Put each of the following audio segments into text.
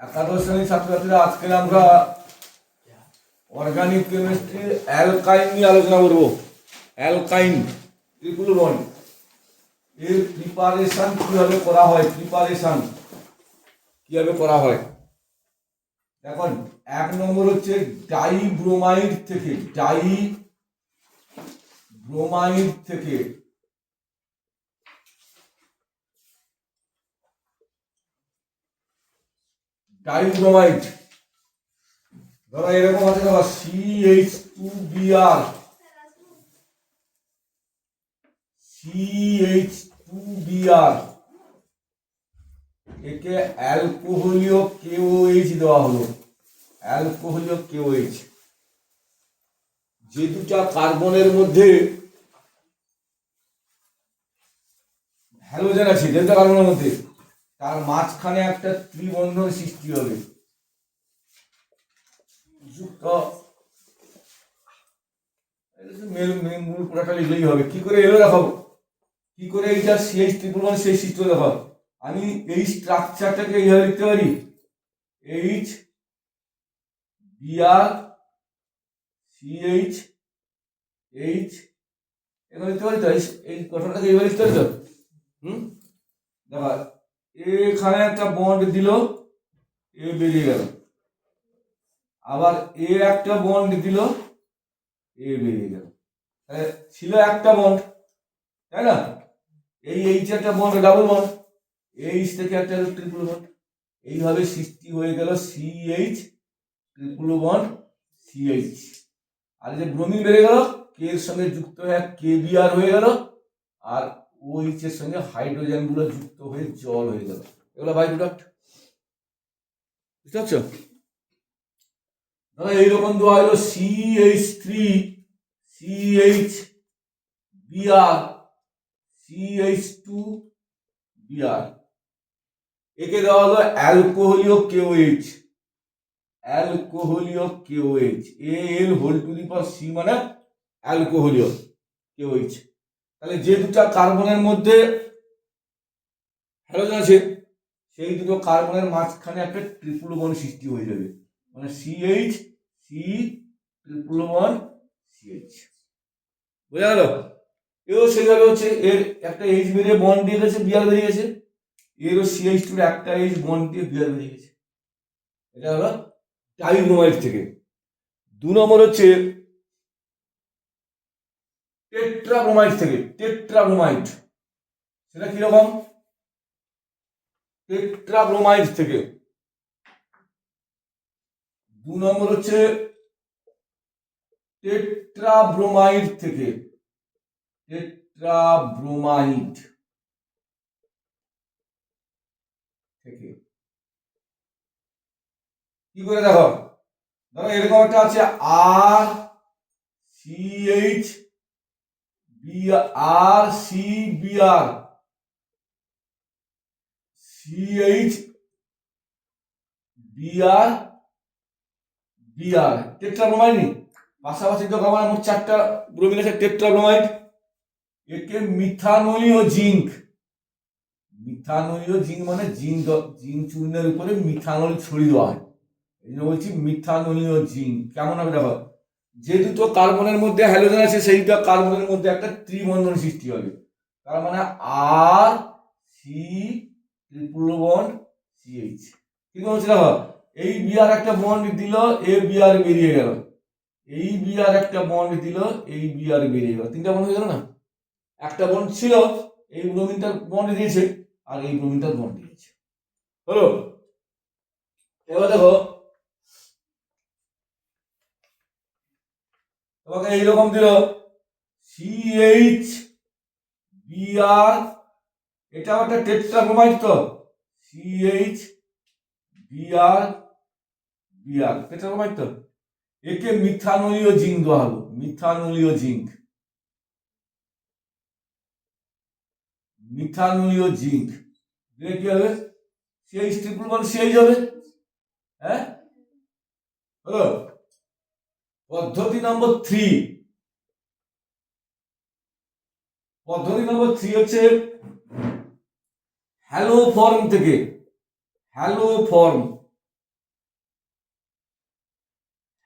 একাদশ শ্রেণির ছাত্রছাত্রীরা আজকে আমরা অর্গানিক কেমিস্ট্রি অ্যালকাইন নিয়ে আলোচনা করব। অ্যালকাইন ট্রিপল বন্ড এর প্রিপারেশন কীভাবে করা হয়? প্রিপারেশন কীভাবে করা হয়? এখন এক নম্বর হচ্ছে ডাই ব্রোমাইড থেকে ডাই ব্রোমাইড থেকে ডাইব্রোমাইড ধরো এরকম আছে দেখো C H two B R C H two B R একে অ্যালকোহলীয় কেওএইচ দেওয়া হলো। অ্যালকোহলীয় কেওএইচ যে দুটা কার্বনের মধ্যে হ্যালোজেন আছে দুটা কার্বনের মধ্যে। তার মাঝখানে একটা ত্রিবন্ধন সৃষ্টি হবে। যুক্ত। মেল- পুরাটা লিখলেই হবে। কি করে এলো দেখাবো? কি করে এইটা ত্রিপুল ওয়ান সেই হলো দেখাবো? আমি এই স্ট্রাকচারটাকে এইভাবে লিখতে পারি? এইচ বিআর সিএইচ এইচ এখানে লিখতে পারি তো? এই গঠনটাকে এইভাবে লিখতে পারি তো? হুম? দেখা এখানে একটা বন্ড দিল, এ বেরিয়ে গেল। আবার এ একটা বন্ড দিল, এ বেরিয়ে গেল। ছিল একটা বন্ড তাই না? এই এইচ একটা বন্ড ডাবল বন্ড এইচ থেকে একটা ট্রিপল বন্ড এইভাবে সৃষ্টি হয়ে গেল C H triple bond C H আর যে ব্রোমিন বেড়ে গেল কে এর সঙ্গে যুক্ত হয়ে কে বিআর হয়ে গেল, আর ওইচ সঙ্গে হাইড্রোজেনগুলো যুক্ত হয়ে জল হয়ে গেল। এগুলো বাই প্রোডাক্ট বুঝতে পারছ? ধরো এইরকম দেওয়া হলো C H three C H BR C H two BR একে দেওয়া হলো অ্যালকোহলীয় KOH অ্যালকোহলীয় KOH A L whole to the power C মানে অ্যালকোহলীয় কেওএইচ তাহলে যে দুটা কার্বনের মধ্যে হ্যালোজেন আছে, সেই দুটো কার্বনের মাঝখানে একটা ট্রিপল বন সৃষ্টি হয়ে যাবে। মানে CH C triple one CH বোঝা গেল? এও সেইভাবে হচ্ছে এর একটা এইচ বেরিয়ে বন্ড দিয়ে গেছে বিয়ার বেরিয়ে গেছে। এরও সিএইচ টুর একটা এইচ বন দিয়ে বিয়ার বেরিয়ে গেছে। এটা হলো টাইব্রোমাইড থেকে। দু নম্বর হচ্ছে টেট্রাব্রোমাইড থেকে, টেট্রাব্রোমাইড। সেটা কীরকম? টেট্রাব্রোমাইড থেকে। দু নম্বর হচ্ছে টেট্রাব্রোমাইড থেকে। টেট্রাব্রোমাইড থেকে। কি করে দেখো? ধরো এরকম একটা আছে, R C H B R C B R C H B R B R tetrabromide পাশাপাশি তো আমার মোট চারটা ব্রোমিন আছে টেট্রাব্রোমাইড একে মিথানোলীয় জিঙ্ক মিথানোলীয় জিঙ্ক মানে জিঙ্ক জিঙ্ক চূর্ণের উপরে মিথানল ছড়িয়ে দেওয়া হয়। এই জন্য বলছি মিথানোলীয় জিঙ্ক কেমন হবে দেখো? যে দুটো কার্বনের মধ্যে হ্যালোজেন আছে, সেই দুটো কার্বনের মধ্যে একটা ত্রিবন্ধন সৃষ্টি হবে। তার মানে R C triple bond CH কি বলছি দেখো, এই বিয়ার একটা বন্ড দিল এ বিয়ার বেরিয়ে গেল। এই বিয়ার একটা বন্ড দিল, এই বিয়ার বেরিয়ে গেল। তিনটা বন্ড হয়ে গেল না? একটা বন্ড ছিল, এই ব্রোমিনটার বন্ড দিয়েছে, আর এই ব্রোমিনটার বন্ড দিয়েছে। হলো? এবার দেখো তোমাকে এইরকম দিল সিএইচ বিআর এটাও একটা টেট্রাব্রোমাইড তো সিএইচ বিআর বিআর টেট্রাব্রোমাইড তো। একে মিথানোলীয় জিঙ্ক দেওয়া হলো, মিথানোলীয় জিঙ্ক। মিথানোলীয় জিঙ্ক। দিলে কি হবে? সিএইচ ট্রিপল ওয়ান সিএইচ হবে। হ্যাঁ? হলো? পদ্ধতি নম্বর থ্রি পদ্ধতি নম্বর থ্রি হচ্ছে হ্যালো ফর্ম থেকে। হ্যালো ফর্ম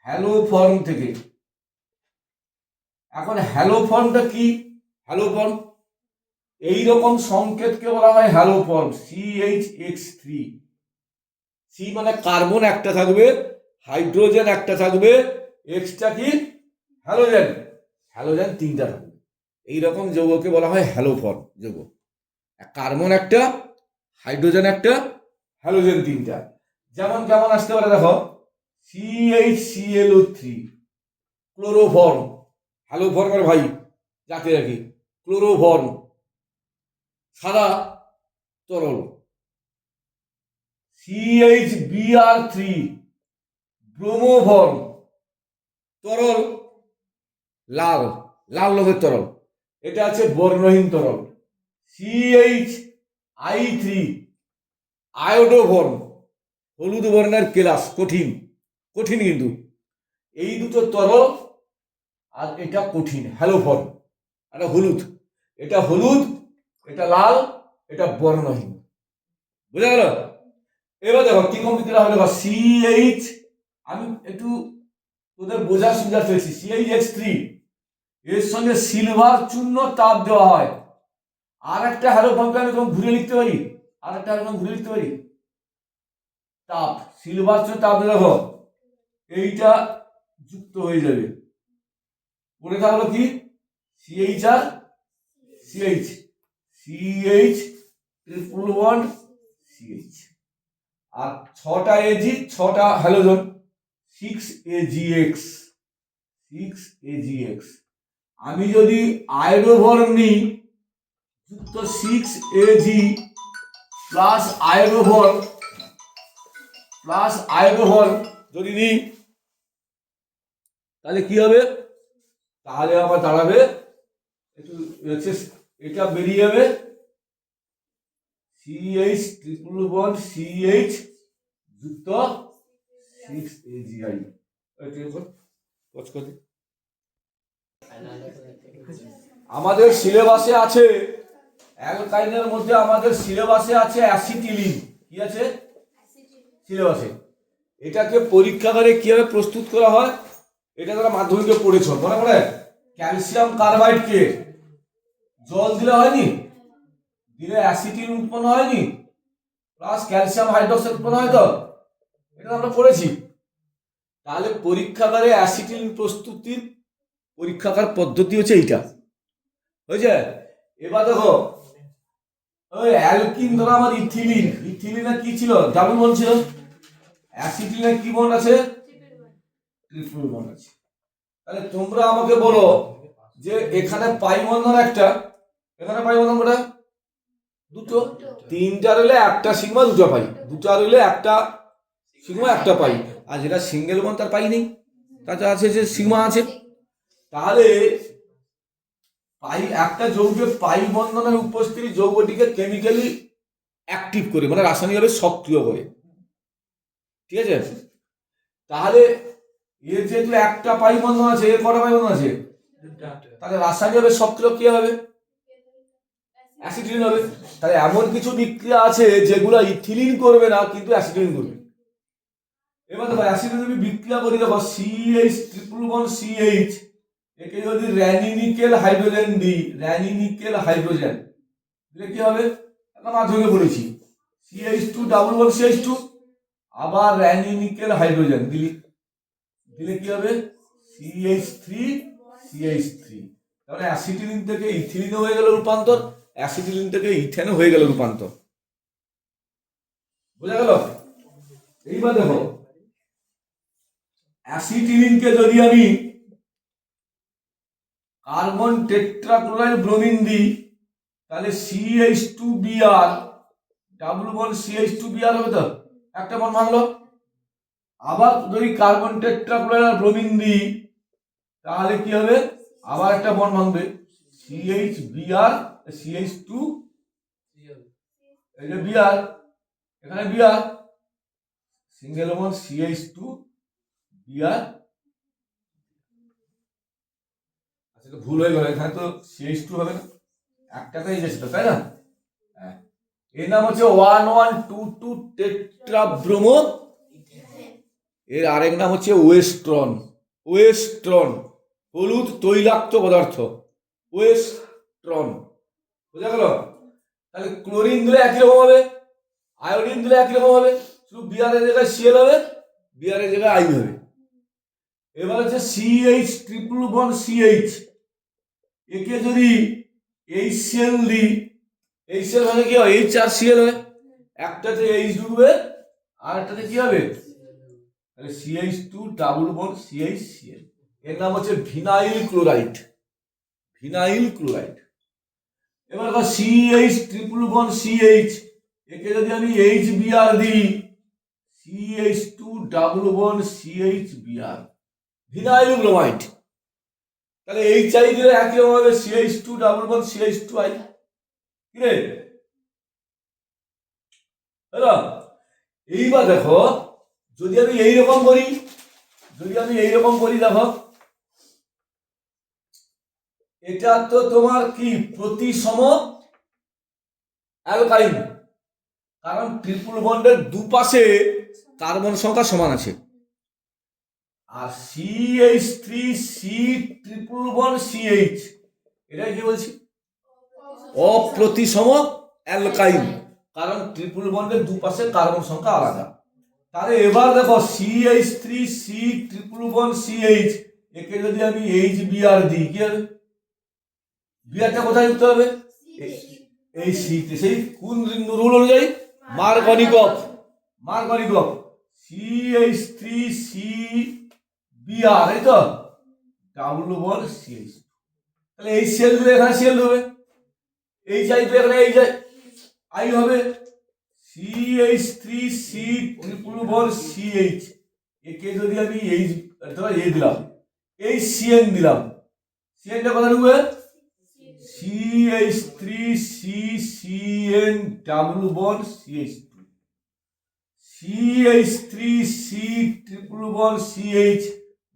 হ্যালো ফর্ম থেকে। এখন হ্যালো ফর্মটা কি? হ্যালো ফর্ম এই রকম সংকেতকে বলা হয় haloform C H X three C মানে কার্বন একটা থাকবে হাইড্রোজেন একটা থাকবে এক্সটা কি? হ্যালোজেন হ্যালোজেন তিনটা থাকবে। এইরকম যৌগকে বলা হয় হ্যালো ফর্ম যৌগ কার্বন একটা হাইড্রোজেন একটা হ্যালোজেন তিনটা। যেমন কেমন আসতে পারে দেখো? সি এইচ সি এল ও থ্রি ক্লোরোফর্ম হ্যালো ফর্মের ভাই, যাকে রাখি ক্লোরোফর্ম সাদা তরল। সিএইচ বিআর থ্রি ব্রোমোফর্ম তরল, লাল লাল রঙের তরল। এটা আছে বর্ণহীন তরল। সিএইচ আই থ্রি আয়োডোফর্ম হলুদ বর্ণের কেলাস, কঠিন কঠিন কিন্তু। এই দুটো তরল, আর এটা কঠিন হ্যালোফর্ম এটা হলুদ। এটা হলুদ, এটা লাল, এটা বর্ণহীন। বুঝা গেল? এবার দেখো কি কম্পিউটার হবে, দেখো সিএইচ আমি একটু তোদের বোঝার সুবিধা পেয়েছি সিএইচ এক্স থ্রি এর সঙ্গে সিলভার চূর্ণ তাপ দেওয়া হয়। আর একটা হ্যালো ফর্মকে আমি এরকম ঘুরে লিখতে পারি? আর একটা এরকম ঘুরে লিখতে পারি? তাপ সিলভার চূর্ণ তাপ দেখো এইটা যুক্ত হয়ে যাবে। পরে থাকল কি? সিএইচ আর CH CH triple one CH আর ছটা এজি ছটা halogen six AG X six AG X আমি যদি আয়রোভর নিই, যুক্ত সিক্স এজি প্লাস আয়রোভর প্লাস আয়রোভর যদি নিই, তাহলে কি হবে? তাহলে আমার দাঁড়াবে, একটু এটা বেরিয়ে যাবে। সিএইচ ট্রিপল বন্ড সিএইচ যুক্ত সিক্স এজিআই আমাদের সিলেবাসে আছে অ্যালকাইনের মধ্যে আমাদের সিলেবাসে আছে অ্যাসিটিলিন। কি আছে? সিলেবাসে। এটাকে পরীক্ষাগারে কীভাবে প্রস্তুত করা হয় এটা তারা মাধ্যমিকে পড়েছ মনে পড়ে ক্যালসিয়াম কার্বাইডকে জল দিলে হয়নি? দিলে অ্যাসিটিন উৎপন্ন হয়নি? প্লাস ক্যালসিয়াম হাইড্রোক্সাইড উৎপন্ন হয় তো? এটা আমরা পড়েছি। তাহলে পরীক্ষাগারে অ্যাসিটিন প্রস্তুতির পরীক্ষাগার পদ্ধতি হচ্ছে এইটা। হয়েছে? এবার দেখো, ওই অ্যালকিন ধরো আমার ইথিলিন। ইথিলিনের কি ছিল? ডাবল বন্ড ছিল। অ্যাসিটিনের কি বন্ড আছে? ট্রিপল বন্ড আছে। তাহলে তোমরা আমাকে বলো যে এখানে পাই বন্ধন একটা, এখানে পাই বন্ধন কটা? দুটো। তিনটা রইলে একটা সিগমা, দুটো পাই। দুটা রইলে একটা সিগমা একটা পাই, আর যেটা সিঙ্গেল বন তার পাই নেই। তাতে আছে যে সিগমা আছে। তাহলে পাই, একটা যৌগে পাই বন্ধনের উপস্থিতি যৌগটিকে কেমিক্যালি অ্যাক্টিভ করে মানে রাসায়নিকভাবে সক্রিয় করে। ঠিক আছে? তাহলে এর যেহেতু একটা পাই বন্ধন আছে এর কটা পাই বন্ধন আছে? তাহলে রাসায়নিকভাবে সক্রিয় কি হবে? অ্যাসিডিন হবে। তাহলে এমন কিছু বিক্রিয়া আছে যেগুলো ইথিলিন করবে না, কিন্তু অ্যাসিডিন করবে। এবার দেখো অ্যাসিডিন যদি বিক্রিয়া করি, দেখো সিএইচ ট্রিপল ওয়ান সিএইচ একে যদি র্যানিনিকেল হাইড্রোজেন দিই র্যানিনিকেল হাইড্রোজেন দিলে কি হবে? আমরা মাধ্যমিকে পড়েছি। CH two double one CH two আবার র্যানিনিকেল হাইড্রোজেন দিলি। দিলে কি হবে? সিএইচ থ্রি সিএইচ থ্রি তাহলে অ্যাসিটিলিন থেকে ইথিলিন হয়ে গেল রূপান্তর অ্যাসিটিলিন থেকে ইথেনে হয়ে গেল রূপান্তর। বোঝা গেল? এইবার দেখো অ্যাসিটিলিনকে যদি আমি কার্বন টেট্রাক্লোরাইড ব্রোমিন দিই, তাহলে সিএইচ টু বিআর ডাব্লু বল সিএইচ টু বিআর হবে তো? একটা বন ভাঙলো আবার যদি কার্বন টেট্রাক্লোরাইড আর ব্রোমিন দিই, তাহলে কি হবে? আবার একটা বন ভাঙবে সিএইচ বিআর সিএইচ টু এই যে বিআর এখানে BR single bond CH two আচ্ছা তো ভুল হয়ে গেল। এখানে তো সিএইচ টু হবে না। একটাতেই গেছিল তাই না? হ্যাঁ। এর নাম হচ্ছে one one two two tetrabromo এর আরেক নাম হচ্ছে ওয়েস্ট্রন ওয়েস্ট্রন হলুদ তৈলাক্ত পদার্থ। ওয়েস্ট্রন বোঝা গেল? তাহলে ক্লোরিন দিলে একই রকম হবে আয়োডিন দিলে একই রকম হবে। শুধু বিয়ারের জায়গায় সিএল হবে বিয়ারের জায়গায় আই হবে। এবার হচ্ছে সিএইচ ট্রিপল বন সিএইচ একে যদি এইচ সিএল দিই এইচ সিএল মানে কি হয়? এইচ আর সিএল হয়। একটাতে এইচ ঢুকবে আর একটাতে কি হবে? তাহলে CH two double bond CH CL এর নাম হচ্ছে ভিনাইল ক্লোরাইড। Vinyl chloride. এবার দেখো সিএইচ ট্রিপল বন সিএইচ একে যদি আমি এইচ বিআর দিই CH two double bond CH BR vinyl bromide তাহলে এইচ আই দিলে একই রকম হবে CH two double bond CH two I কি রে হলো, এইবার দেখো, যদি আমি এইরকম করি, যদি আমি এইরকম করি, দেখো। এটা তো তোমার কি, প্রতিসম অ্যালকাইন। কারণ ট্রিপল বন্ডের দুপাশে কার্বন সংখ্যা সমান আছে। আর CH three C triple bond CH এটা কি বলছি? অপ্রতিসম অ্যালকাইন। কারণ ট্রিপল বন্ডের দুপাশে কার্বন সংখ্যা আলাদা। তাহলে এবার দেখো CH three C triple bond CH একে যদি আমি এইচ বিআর দিই, কি হবে? বিআরটা কোথায় যুক্ত হবে? এই সিতে সেই কোন রুল অনুযায়ী? Markovnikov. Markovnikov. CH three C BR এই তো। ডাব্লু বল সিএইচ তাহলে এই দিলে এখানে সেল হবে। এই চাই তো এখানে, এই যাই। আই হবে সিএইচ থ্রি সি ট্রিপল বল সিএইচ একে যদি আমি এই ধরো এই দিলাম। এই সিএন দিলাম। সিএনটা কথা ঢুকবে? CH three C CN W বল CH two CH three C triple বল সিএইচ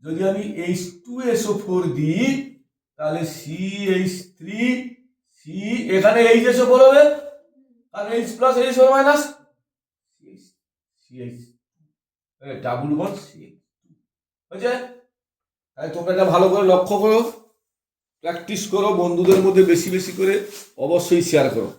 যদি আমি এইচ টু এসও ফোর দিই, তাহলে সি এইচ থ্রি সি এখানে এইচ এসও ফোর হবে আর H plus H four minus CH double বল সিএইচ হয়েছে? তাই তোমরা এটা ভালো করে লক্ষ্য করো প্র্যাকটিস করো, বন্ধুদের মধ্যে বেশি বেশি করে অবশ্যই শেয়ার করো।